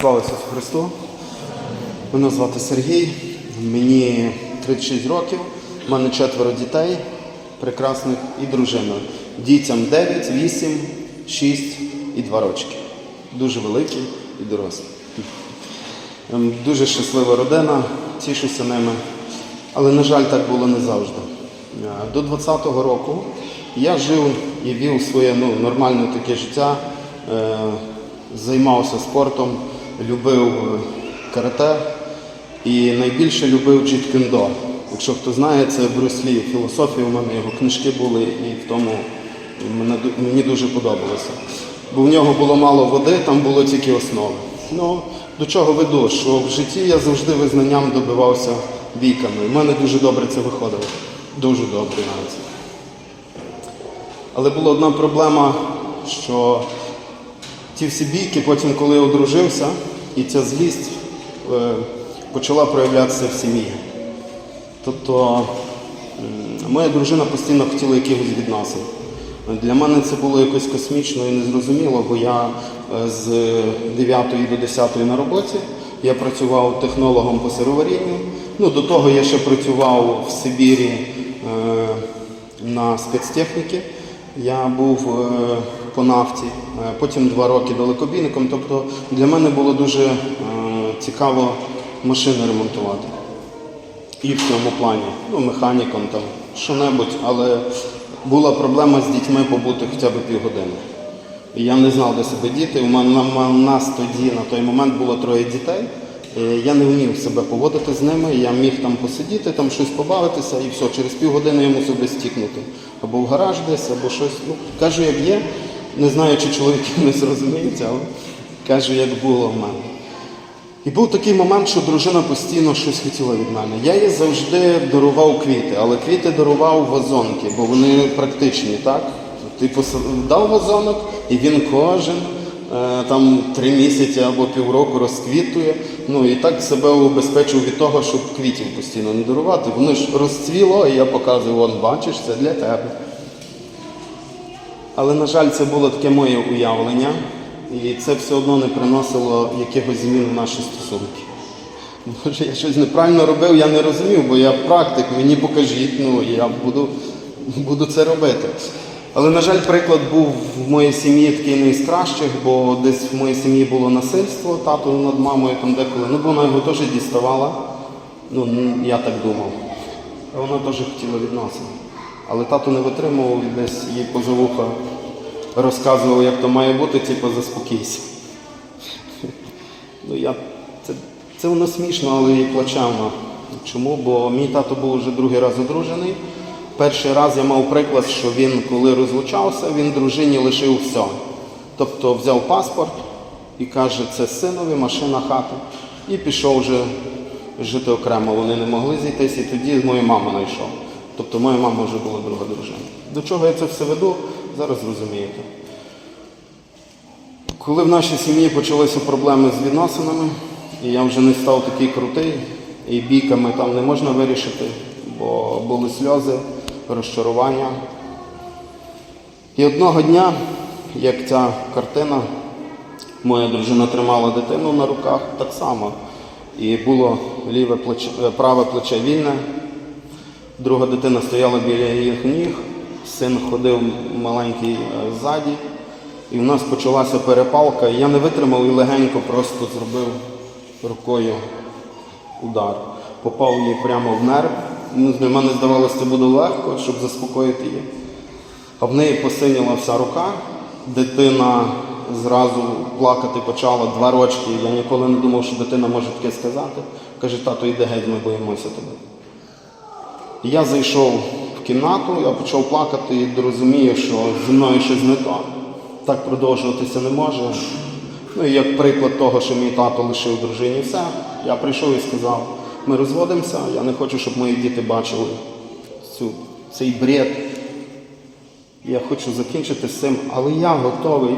Слава Ісусу Христу! Мене звати Сергій, мені 36 років, в мене четверо дітей, прекрасних і дружина. Дітям 9, 8, 6 і 2 рочки. Дуже великі і дорослі. Ем, Дуже щаслива родина, тішуся ними. Але, на жаль, так було не завжди. Е, До 20-го року я жив і вів своє ну, нормальне таке життя, е, займався спортом, любив е, карате і найбільше любив джіт-кендо. Якщо хто знає, це Брюс Лі, філософія у мене, його книжки були, і в тому мені дуже подобалося. Бо в нього було мало води, там було тільки основи. Ну, до чого веду, що в житті я завжди визнанням добивався віками. У мене дуже добре це виходило. Дуже добре навіть. Але була одна проблема, що ті всі бійки, потім, коли я одружився, і ця злість е, почала проявлятися в сім'ї. Тобто моя дружина постійно хотіла якихось відносин. Для мене це було якось космічно і незрозуміло, бо я е, з 9 до 10 на роботі. Я працював технологом по сироварінню. Ну, до того я ще працював в Сибірі е, на спецтехніки. Я був е, по нафті, е, потім два роки далекобійником. Тобто для мене було дуже е, цікаво машини ремонтувати. І в цьому плані, ну, механіком там, що-небудь, але була проблема з дітьми побути хоча б півгодини. І я не знав, де себе діти. У мене у нас тоді на той момент було троє дітей. Е, Я не вмів себе поводити з ними, я міг там посидіти, там щось побавитися і все, через півгодини я мусив десь тікнути. Або в гараж десь, або щось. Ну, кажу, як є. Не знаю, чи чоловіки не зрозуміють, але кажу, як було в мене. І був такий момент, що дружина постійно щось хотіла від мене. Я їй завжди дарував квіти, але квіти дарував вазонки, бо вони практичні, так? Ти посад- дав вазонок, і він кожен е, там три місяці або півроку розквітує. Ну і так себе убезпечив від того, щоб квітів постійно не дарувати. Воно ж розцвіло, і я показую, вон, бачиш, це для тебе. Але, на жаль, це було таке моє уявлення, і це все одно не приносило якихось змін в наші стосунки. Може, я щось неправильно робив, я не розумів, бо я практик, мені покажіть, ну я буду, буду це робити. Але, на жаль, приклад був в моїй сім'ї такий не із кращих, бо десь в моїй сім'ї було насильство, тато над мамою там деколи. Ну, бо вона його теж діставала. Ну, я так думав. Вона теж хотіла відносин. Але тато не витримував і десь їй поза вуха розказував, як то має бути, типу, заспокійся. Ну, я, це, це воно смішно, але і плачевно. Чому? Бо мій тато був вже другий раз одружений. Перший раз я мав приклад, що він, коли розлучався, він дружині лишив все. Тобто взяв паспорт і каже, це синові, машина, хата. І пішов вже жити окремо. Вони не могли зійтись, і тоді мою маму знайшов. Тобто моя мама вже була друга дружина. До чого я це все веду, зараз розумієте. Коли в нашій сім'ї почалися проблеми з відносинами, і я вже не став такий крутий, і бійками там не можна вирішити, бо були сльози, розчарування. І одного дня, як ця картина, моя дружина тримала дитину на руках так само. І було ліве плече, праве плече вільне, друга дитина стояла біля їх ніг, син ходив маленький е, ззаді. І в нас почалася перепалка. Я не витримав і легенько просто зробив рукою удар. Попав їй прямо в нерв. Ну, Для мене здавалося, це буде легко, щоб заспокоїти її. А в неї посиніла вся рука. Дитина зразу плакати почала два рочки. Я ніколи не думав, що дитина може таке сказати. Каже, тато, йди геть, ми боїмося тебе. Я зайшов в кімнату, я почав плакати і розумію, що зі мною щось не то. Так продовжуватися не може. Ну і як приклад того, що мій тато лишив дружині все, я прийшов і сказав, ми розводимося, я не хочу, щоб мої діти бачили цю, цей бред. Я хочу закінчити з цим, але я готовий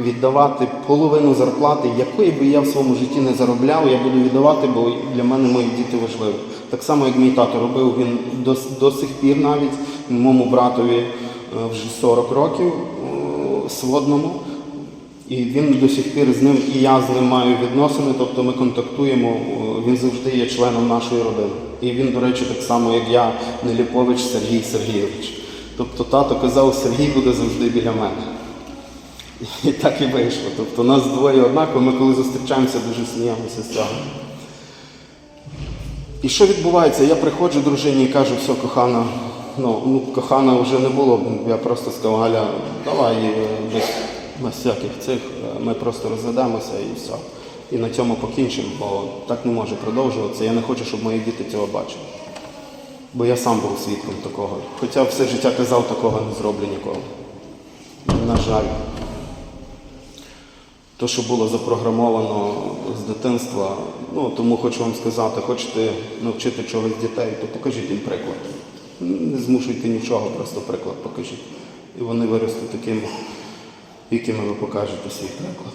віддавати половину зарплати, якої би я в своєму житті не заробляв, я буду віддавати, бо для мене мої діти важливі. Так само, як мій тато робив, він до, до сих пір навіть моєму братові е, вже 40 років е, сводному. І він до сих пір з ним, і я з ним маю відносини, тобто ми контактуємо, він завжди є членом нашої родини. І він, до речі, так само, як я, Неліпович Сергій Сергійович. Тобто тато казав, Сергій буде завжди біля мене. І так і вийшло. Тобто нас двоє однаково, ми коли зустрічаємося, дуже сміємося з цього. І що відбувається? Я приходжу дружині і кажу, все, кохана, ну, ну кохана вже не було. Я просто сказав, Галя, давай е, без, без всяких цих, е, ми просто розведемося і все. І на цьому покінчимо, бо так не може продовжуватися. Я не хочу, щоб мої діти цього бачили. Бо я сам був свідком такого. Хоча все життя казав, такого не зроблю ніколи. На жаль. То, що було запрограмовано з дитинства, ну тому хочу вам сказати, хочете навчити чогось дітей, то покажіть їм приклад. Не змушуйте нічого, просто приклад покажіть. І вони виростуть такими, якими ви покажете свій приклад.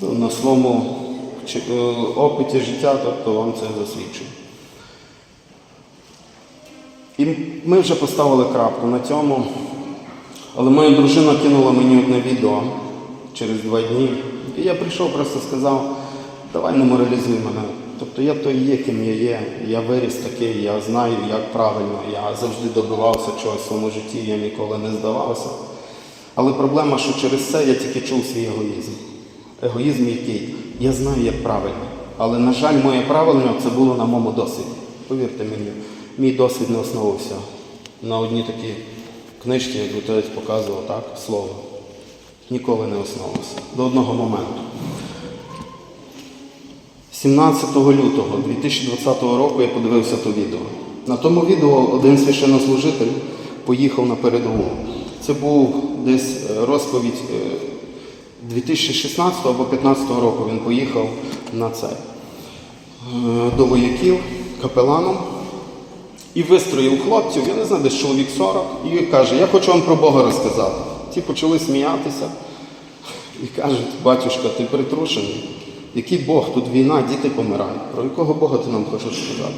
Ну, На своєму е, опиті життя, тобто вам це засвідчує. І ми вже поставили крапку на цьому. Але моя дружина кинула мені одне відео через два дні. І я прийшов, просто сказав, давай не моралізуй мене. Тобто я той є, ким я є, я виріс такий, я знаю, як правильно, я завжди добивався чогось в своєму житті, я ніколи не здавався. Але проблема, що через це я тільки чув свій егоїзм. Егоїзм який? Я знаю, як правильно. Але, на жаль, моє правильно це було на моєму досвіді. Повірте мені, мій досвід не основувався на одній такій книжці, як отець показував, так, слово. Ніколи не основувався. До одного моменту. 17 лютого 2020 року я подивився то відео. На тому відео один священнослужитель поїхав на передову. Це був десь е, розповідь е, 2016 або 2015 року він поїхав на це е, до вояків капеланом і вистроїв хлопців, я не знаю, десь чоловік 40, і каже, я хочу вам про Бога розказати. Ті почали сміятися і кажуть, батюшка, ти притрушений. Який Бог? Тут війна, діти помирають. Про якого Бога ти нам хочеш сказати?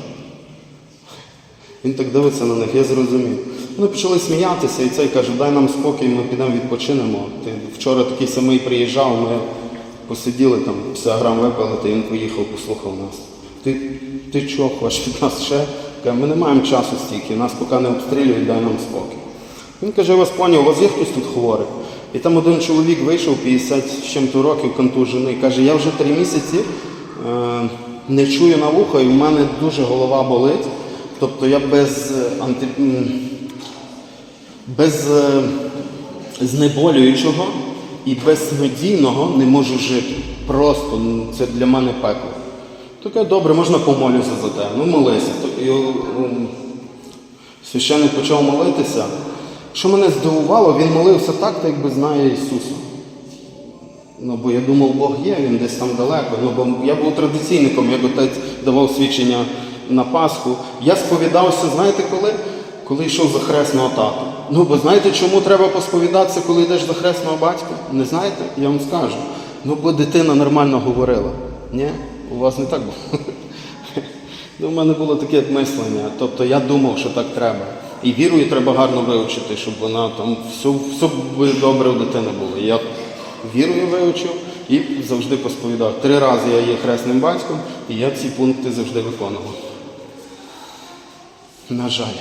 Він так дивиться на них, я зрозумів. Вони почали сміятися, і цей каже, дай нам спокій, ми підемо відпочинемо. Ти вчора такий самий приїжджав, ми посиділи там, 50 грам випили, та він поїхав, послухав нас. Ти, ти чого хочеш від нас ще? Каже, ми не маємо часу стільки, нас поки не обстрілюють, дай нам спокій. Він каже, я вас поняв, у вас є хтось тут хворий? І там один чоловік вийшов 50 з чим-то років контужений, каже, я вже три місяці е, не чую на вухо, і в мене дуже голова болить. Тобто я без е, анти... без е, знеболюючого і без снодійного не можу жити. Просто це для мене пекло. Таке добре, можна помолюся за те. Ну молися. І, священник почав молитися. Що мене здивувало, він молився так, так якби знає Ісуса. Ну, бо я думав, Бог є, він десь там далеко. Ну, бо я був традиційником, як отець давав свідчення на Пасху. Я сповідався, знаєте коли? Коли йшов за хресного тату. Ну, бо знаєте, чому треба посповідатися, коли йдеш за хресного батька? Не знаєте? Я вам скажу. Ну, бо дитина нормально говорила. Ні? У вас не так було. Ну, в мене було таке мислення. Тобто я думав, що так треба. І вірою треба гарно вивчити, щоб вона там все, все добре у дитини було. Я вірою вивчив і завжди посповідав. Три рази я є хресним батьком, і я ці пункти завжди виконував. На жаль.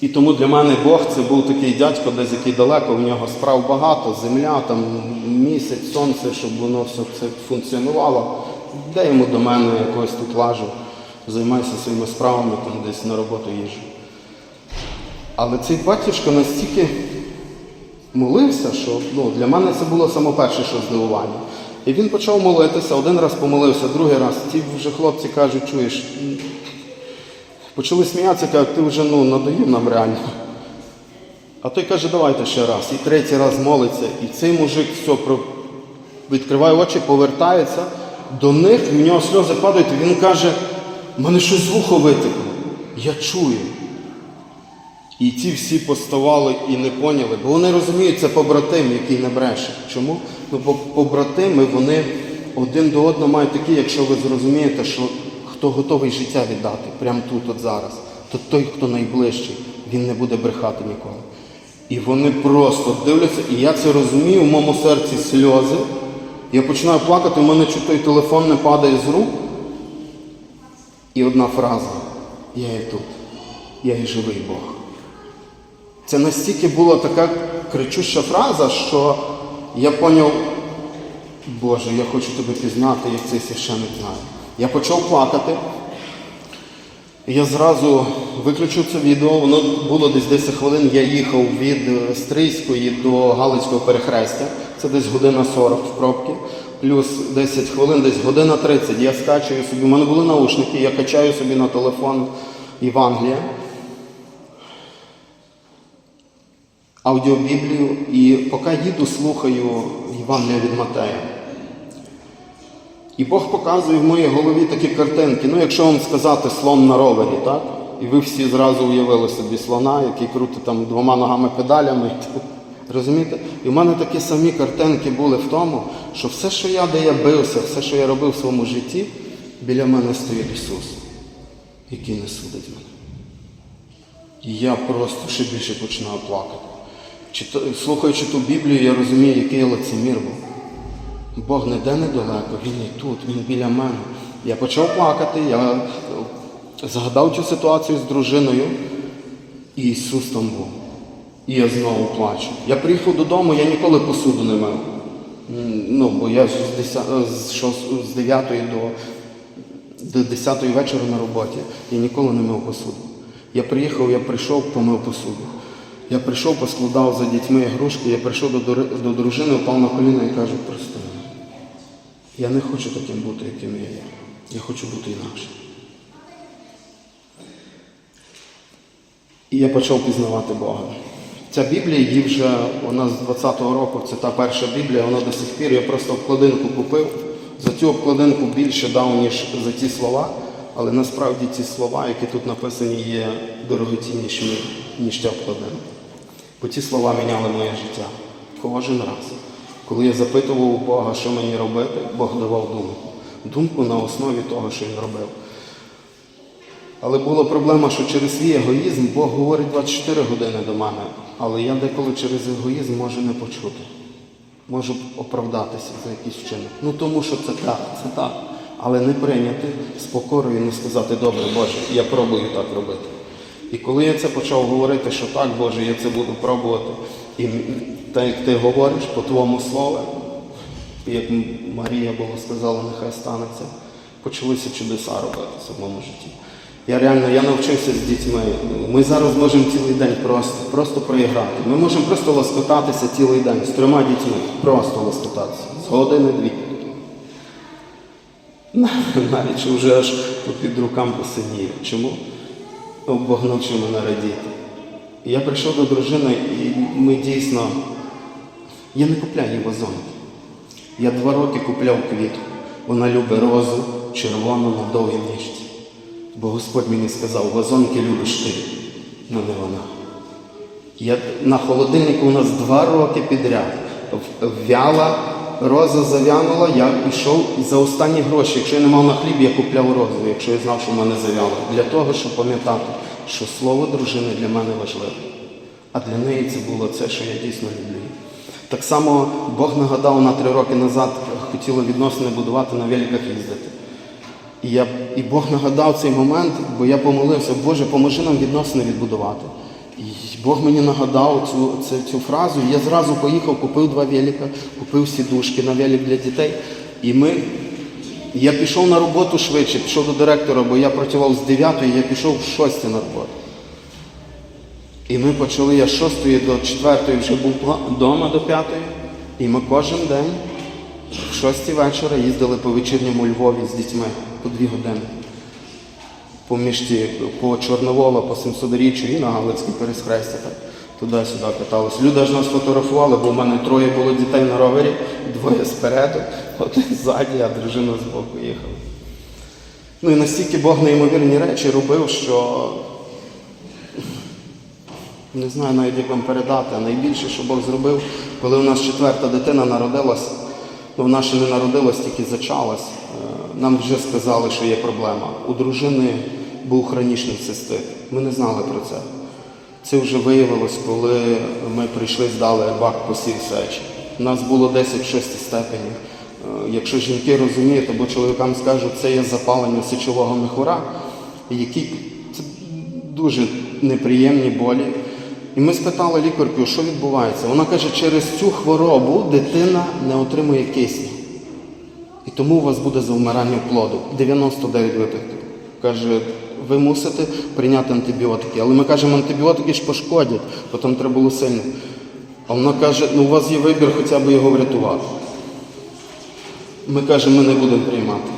І тому для мене Бог це був такий дядько, десь який далеко, в нього справ багато, земля, там місяць, сонце, щоб воно все це функціонувало. Де йому до мене якось тут лажу, займайся своїми справами, там десь на роботу їжджу. Але цей батюшка настільки молився, що ну, для мене це було саме перше, що здивування. І він почав молитися, один раз помолився, другий раз. Ті вже хлопці кажуть, чуєш, Почали сміятися, кажуть, ти вже ну, надоїв нам реально. А той каже, давайте ще раз. І третій раз молиться. І цей мужик все відкриває очі, повертається до них, в нього сльози падають, і він каже, мене щось вухо витекло. Я чую. І ті всі поставали і не поняли, бо вони розуміють, це побратим, який не бреше. Чому? Ну, бо побратими, вони один до одного мають такі, якщо ви зрозумієте, що хто готовий життя віддати прямо тут, от зараз, то той, хто найближчий, він не буде брехати ніколи. І вони просто дивляться, і я це розумію, в моєму серці сльози. Я починаю плакати, у мене чуть той телефон не падає з рук. І одна фраза: Я є тут, я є живий Бог. Це настільки була така кричуща фраза, що я поняв, Боже, я хочу тебе пізнати, як цей священник знає. Я почав плакати. Я зразу виключив це відео, воно було десь 10 хвилин. Я їхав від е, Стрийської до Галицького перехрестя. Це десь година 40 в пробки, плюс 10 хвилин, десь година 30. Я скачую собі. У мене були наушники, я качаю собі на телефон Євангелія, аудіобіблію, і поки їду, слухаю Євангелія від Матея. І Бог показує в моїй голові такі картинки. Ну, якщо вам сказати слон на ровері, так? І ви всі зразу уявили собі слона, який крутить там двома ногами педалями. Розумієте? І в мене такі самі картинки були в тому, що все, що я, де я бився, все, що я робив в своєму житті, біля мене стоїть Ісус, який не судить мене. І я просто ще більше починаю плакати. Слухаючи ту Біблію, я розумію, який я лицемір був. Бог ніде недалеко, Він і тут, Він біля мене. Я почав плакати, я е, згадав цю ситуацію з дружиною, і Ісус там був. І я знову плачу. Я приїхав додому, я ніколи посуду не мив. Ну, бо я з 10, е, з шос- з 9 до, до 10 вечора на роботі. Я ніколи не мив посуду. Я приїхав, я прийшов, помив посуду. Я прийшов, поскладав за дітьми ігрушки, я прийшов до, до дружини, впав на коліна і кажу, прости. Я не хочу таким бути, яким я є. Я хочу бути інакшим. І я почав пізнавати Бога. Ця Біблія, її вже вона з 20-го року, це та перша Біблія, вона до сих пір. Я просто обкладинку купив. За цю обкладинку більше дав, ніж за ті слова, але насправді ці слова, які тут написані, є дорогоціннішими, ніж ця обкладинка. Бо ті слова міняли моє життя кожен раз. Коли я запитував у Бога, що мені робити, Бог давав думку. Думку на основі того, що він робив. Але була проблема, що через свій егоїзм Бог говорить 24 години до мене, але я деколи через егоїзм можу не почути. Можу оправдатися за якийсь вчинок. Ну тому що це так, це так. Але не прийняти з покорою і не сказати, добре, Боже, я пробую так робити. І коли я це почав говорити, що так, Боже, я це буду пробувати, і так як ти говориш по твоєму слову, як Марія була сказала, нехай станеться, почалися чудеса робитися в моєму житті. Я реально я навчився з дітьми. Ми зараз можемо цілий день просто, просто проіграти. Ми можемо просто лоскотатися цілий день з трьома дітьми. Просто лоскотатися. З години-дві. Навіть вже аж під рукам посиніє. Чому? Бог навчив мене радіти. Я прийшов до дружини, і ми дійсно. Я не купляю їй вазонки. Я два роки купляв квітку. Вона любить розу червону на довгій ніжці. Бо Господь мені сказав, вазонки любиш ти, але не вона. Я, на холодильнику у нас два роки підряд. Вяла, роза завянула, я йшов за останні гроші. Якщо я не мав на хліб, я купляв розу, якщо я знав, що в мене завяло. Для того, щоб пам'ятати, що слово дружини для мене важливе. А для неї це було це, що я дійсно люблю. Так само Бог нагадав на три роки назад, хотіли відносини будувати на великах їздити. І, я, і Бог нагадав цей момент, бо я помолився, Боже, поможи нам відносини відбудувати. І Бог мені нагадав цю, цю, цю фразу. Я зразу поїхав, купив два велика, купив сідушки на велик для дітей. І ми, я пішов на роботу швидше, пішов до директора, бо я працював з 9, я пішов в 6 на роботу. І ми почали, я з 6 до 4 вже був вдома до 5. І ми кожен день в 6 вечора їздили по вечірньому Львові з дітьми по 2 години. По мішті, по Чорновола, по 700-річчю і на Галицькій перехресті. Так. Туди-сюди каталися. Люди аж нас фотографували, бо в мене троє було дітей на ровері, двоє спереду, один ззаді, а дружина з боку їхала. Ну і настільки Бог неймовірні речі робив, що не знаю навіть, як вам передати. Найбільше, що Бог зробив, коли у нас четверта дитина народилась, ну вона ще не народилась, тільки зачалась. е, Нам вже сказали, що є проблема. У дружини був хронічний цистит. Ми не знали про це. Це вже виявилось, коли ми прийшли, здали бак посів сечі. У нас було 10 в 6 степені. Е, Якщо жінки розуміють, або чоловікам скажуть, це є запалення сечового міхура, які це дуже неприємні болі. І ми спитали лікарку, що відбувається. Вона каже, через цю хворобу дитина не отримує кисню. І тому у вас буде завмирання плоду. 99 випадків. Каже, ви мусите прийняти антибіотики. Але ми кажемо, антибіотики ж пошкодять, потім треба було сильно. А вона каже, ну у вас є вибір хоча б його врятувати. Ми кажемо, ми не будемо приймати.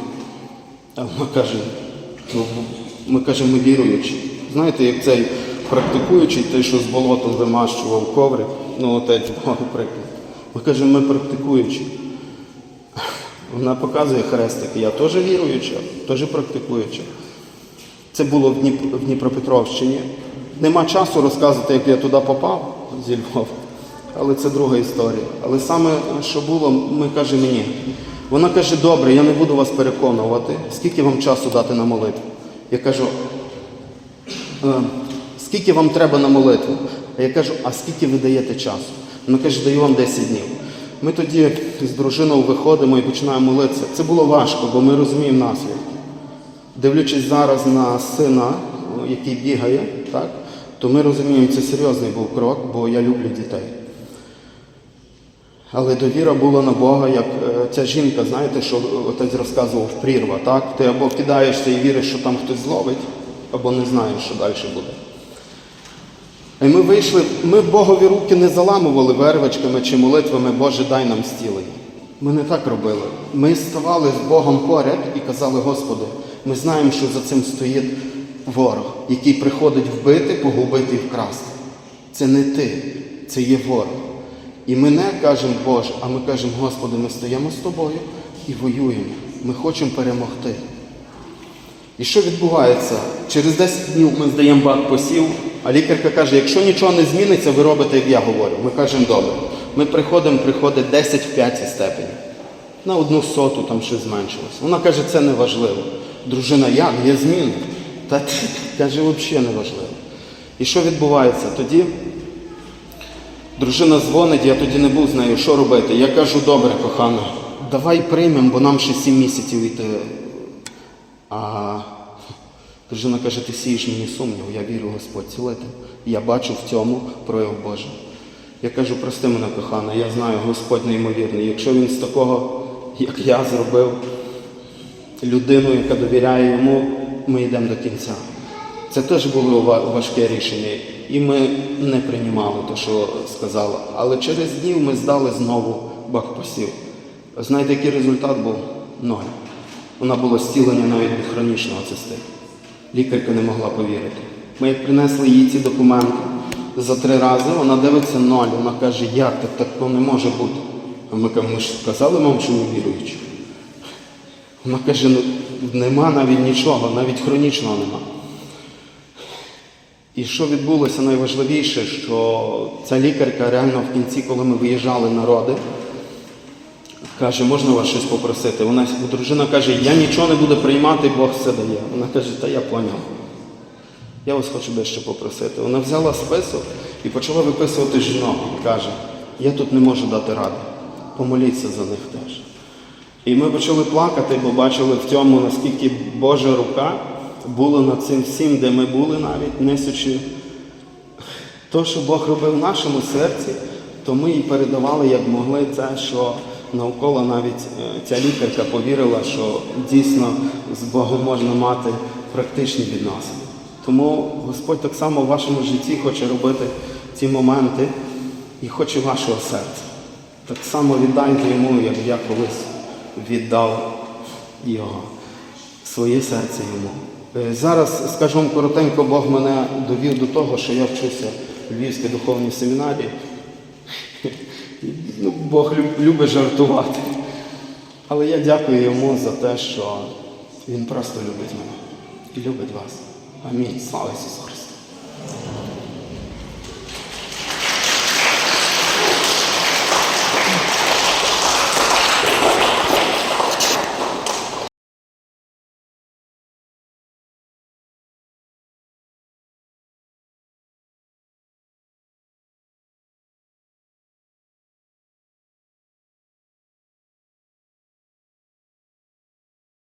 А вона каже, ну, ми кажемо, ми віруючі. Знаєте, як цей практикуючий, той, що з болотом вимащував коврик, ну отець Бог приклад. Ми кажемо, ми практикуючі. Вона показує хрестик. Я теж віруюча, теж практикуюча. Це було в, Дніпропетровщині. Нема часу розказувати, як я туди попав зі Львова. Але це друга історія. Але саме, що було, ми каже мені. Вона каже, добре, я не буду вас переконувати, скільки вам часу дати на молитву. Я кажу, «Е, скільки вам треба на молитву? А я кажу, а скільки ви даєте часу? Вона каже, даю вам 10 днів. Ми тоді з дружиною виходимо і починаємо молитися. Це було важко, бо ми розуміємо наслідки. Дивлячись зараз на сина, який бігає, так, то ми розуміємо, це серйозний був крок, бо я люблю дітей. Але довіра була на Бога, як е, ця жінка, знаєте, що отець розказував прірва, так? Ти або кидаєшся і віриш, що там хтось зловить, або не знаєш, що далі буде. І ми вийшли, ми Богові руки не заламували вервичками чи молитвами, Боже, дай нам зцілення. Ми не так робили. Ми ставали з Богом поряд і казали, Господи, ми знаємо, що за цим стоїть ворог, який приходить вбити, погубити і вкрасти. Це не ти, це є ворог. І ми не кажемо Боже, а ми кажемо, Господи, ми стоїмо з тобою і воюємо. Ми хочемо перемогти. І що відбувається? Через 10 днів ми здаємо бак посів, а лікарка каже, якщо нічого не зміниться, ви робите, як я говорю. Ми кажемо, добре. Ми приходимо, приходить 10 в 5 степені. На одну соту там щось зменшилось. Вона каже, це не важливо. Дружина, як? Є зміни. Та каже, взагалі не важливо. І що відбувається? Тоді дружина дзвонить, я тоді не був з нею, що робити? Я кажу, добре, кохана, давай приймемо, бо нам ще 7 місяців йти. А дружина каже, ти сієш мені сумнів, я вірю, Господь цілити. Я бачу в цьому прояв Божий. Я кажу, прости мене, кохана, я знаю, Господь неймовірний. Якщо він з такого, як я зробив, людину, яка довіряє йому, ми йдемо до кінця. Це теж було важке рішення, і ми не приймали те, що сказала. Але через днів ми здали знову бакпосів. Знаєте, який результат був? Ноль. Вона була зцілення навіть від хронічного циститу. Лікарка не могла повірити. Ми як принесли їй ці документи за три рази, вона дивиться ноль. Вона каже, як так такого не може бути. А ми кажемо, ми ж сказали вам, що ми віруючі. Вона каже, ну нема навіть нічого, навіть хронічного нема. І що відбулося найважливіше, що ця лікарка реально в кінці, коли ми виїжджали на роди, каже, можна вас щось попросити? Вона дружина каже, я нічого не буду приймати, Бог все дає. Вона каже, та я поняв. Я вас хочу дещо попросити. Вона взяла список і почала виписувати жінок. Каже, я тут не можу дати ради. Помоліться за них теж. І ми почали плакати, бо бачили в цьому, наскільки Божа рука була над цим всім, де ми були навіть, несучи те, що Бог робив в нашому серці, то ми і передавали, як могли, це, що навколо навіть е, ця лікарка повірила, що дійсно з Богом можна мати практичні відносини. Тому Господь так само в вашому житті хоче робити ці моменти і хоче вашого серця. Так само віддайте йому, як я колись віддав його, своє серце йому. Е, Зараз, скажу вам коротенько, Бог мене довів до того, що я вчуся в Львівській духовній семінарії. Ну, Бог люб- любить жартувати. Але я дякую йому за те, що він просто любить мене і любить вас. Амінь. Слава Ісусу Христу!